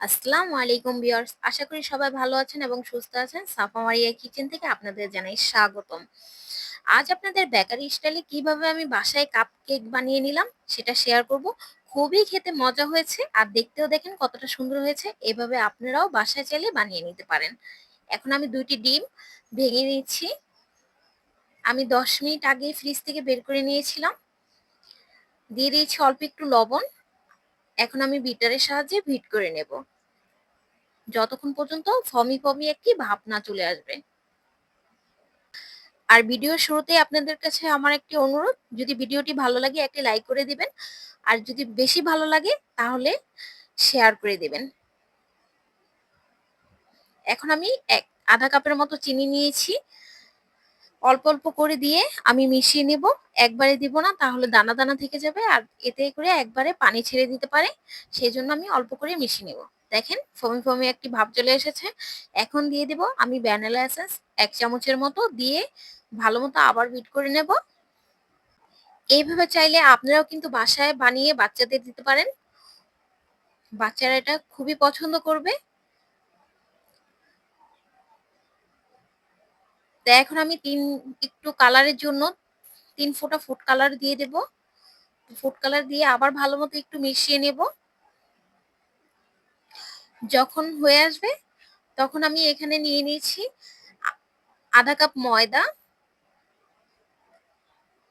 আসসালামু আলাইকুম ভিউয়ার্স। আশা করি সবাই ভালো আছেন এবং সুস্থ আছেন। সাফা মারিয়া কিচেন থেকে আপনাদের জানাই স্বাগতম। আজ আপনাদের বেকারি স্টাইলে কীভাবে আমি বাসায় কাপ কেক বানিয়ে নিলাম সেটা শেয়ার করব। খুবই খেতে মজা হয়েছে আর দেখতেও দেখেন কতটা সুন্দর হয়েছে। এভাবে আপনারাও বাসায় চাইলে বানিয়ে নিতে পারেন। এখন আমি দুইটি ডিম ভেঙে নিচ্ছি। আমি দশ মিনিট আগে ফ্রিজ থেকে বের করে নিয়েছিলাম। দিয়ে দিয়েছি অল্প একটু লবণ। এখন আমি বিটারের সাহায্যে ভিট করে নেব। যতক্ষণ পর্যন্ত ফমি ফমি একটি ভাব না চলে আসবে। আর ভিডিওর শুরুতে আপনাদের কাছে আমার একটি অনুরোধ, যদি ভিডিওটি ভালো লাগে একটি লাইক করে দিবেন, আর যদি বেশি ভালো লাগে তাহলে শেয়ার করে দিবেন। এখন আমি এক, আধা কাপের মতো চিনি নিয়েছি। অল্প অল্প করে দিয়ে আমি মিশিয়ে নেব। একবারে দিব না, তাহলে দানা দানা থেকে যাবে আর এতে করে একবারে পানি ছেড়ে দিতে পারে। সেই জন্য আমি অল্প করে মিশিয়ে নেব। দেখেন, ফমি ফমি একটি ভাব চলে এসেছে। এখন দিয়ে দেব আমি ভ্যানিলা এসেন্স এক চামচের মতো দিয়ে ভালো মতো আবার বিট করে নেব। এইভাবে চাইলে আপনারাও কিন্তু বাসায় বানিয়ে বাচ্চাদের দিতে পারেন। বাচ্চারা এটা খুবই পছন্দ করবে। তো এখন আমি তিন, একটু কালারের জন্য তিন ফোঁটা ফুড কালার দিয়ে দেব। ফুড কালার দিয়ে আবার ভালো মতো একটু মিশিয়ে নেব। যখন হয়ে আসবে তখন আমি এখানে নিয়ে নিয়েছি আধা কাপ ময়দা,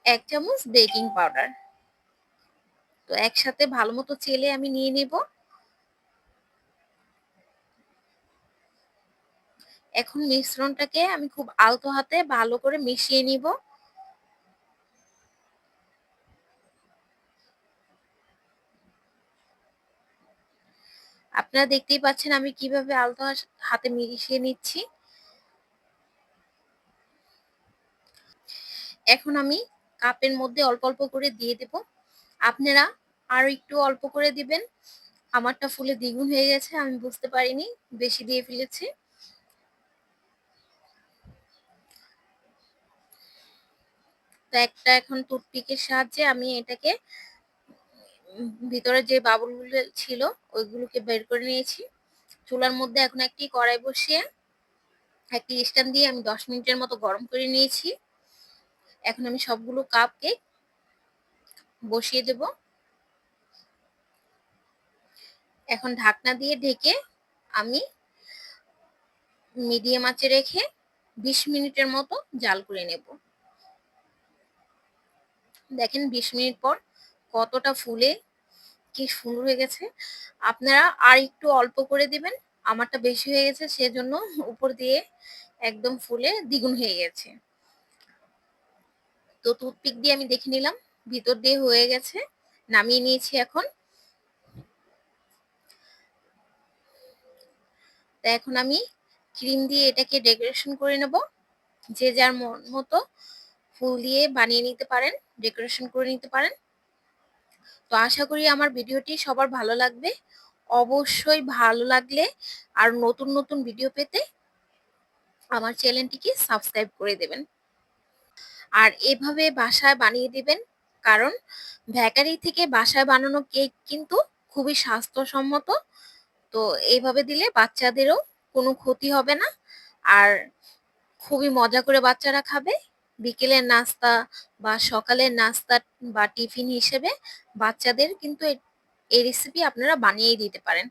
এক চামচ বেকিং পাউডার তো একসাথে ভালো মতো চেলে আমি নিয়ে নেব। এখন মিশ্রণটাকে আমি খুব আলতো হাতে ভালো করে মিশিয়ে নিব। আপনারা দেখতেই পাচ্ছেন আমি কীভাবে আলতো হাতে মিশিয়ে নিচ্ছি। এখন আমি কাপের মধ্যে অল্প অল্প করে দিয়ে দেব। আপনারা আরও একটু অল্প করে দিবেন। আমারটা ফুলে দ্বিগুণ হয়ে গেছে, আমি বুঝতে পারিনি, বেশি দিয়ে ফেলেছি। তো একটা এখন টুথপিকের সাহায্যে আমি এটাকে ভিতরে যে বাবুলগুলো ছিল ওইগুলোকে বের করে নিয়েছি। চুলার মধ্যে এখন একটি কড়াই বসিয়ে একটি স্ট্যান্ড দিয়ে আমি দশ মিনিটের মতো গরম করে নিয়েছি। এখন আমি সবগুলো কাপকে বসিয়ে দেব। এখন ঢাকনা দিয়ে ঢেকে আমি মিডিয়াম আঁচে রেখে বিশ মিনিটের মতো জাল করে নেব। দেখেন বিশ মিনিট পর কতটা ফুলে, কি সুন্দর হয়ে গেছে। আপনারা আর একটু অল্প করে দিবেন, আমারটা বেশি হয়ে গেছে, সেজন্য উপর দিয়ে একদম ফুলে দ্বিগুণ হয়ে গেছে। তো টুথপিক দিয়ে আমি দেখে নিলাম, ভিতর দিয়ে হয়ে গেছে, নামিয়ে নিয়েছি এখন। তা এখন আমি ক্রিম দিয়ে এটাকে ডেকোরেশন করে নেব, যে যার মতো ফুল দিয়ে বানিয়ে নিতে পারেন, ডেকোরেশন করে নিতে পারেন। তো আশা করি আমার ভিডিওটি সবার ভালো লাগবে। অবশ্যই ভালো লাগলে আর নতুন নতুন ভিডিও পেতে আমার চ্যানেলটিকে সাবস্ক্রাইব করে দেবেন। আর এভাবে বাসায় বানিয়ে দিবেন, কারণ ভ্যাকারি থেকে বাসায় বানানো কেক কিন্তু খুবই স্বাস্থ্যসম্মত। তো এইভাবে দিলে বাচ্চাদেরও কোনো ক্ষতি হবে না, আর খুবই মজা করে বাচ্চারা খাবে। বিকেলের নাস্তা বা সকালের নাস্তা বা টিফিন হিসেবে বাচ্চাদের কিন্তু এই রেসিপি আপনারা বানিয়েই দিতে পারেন।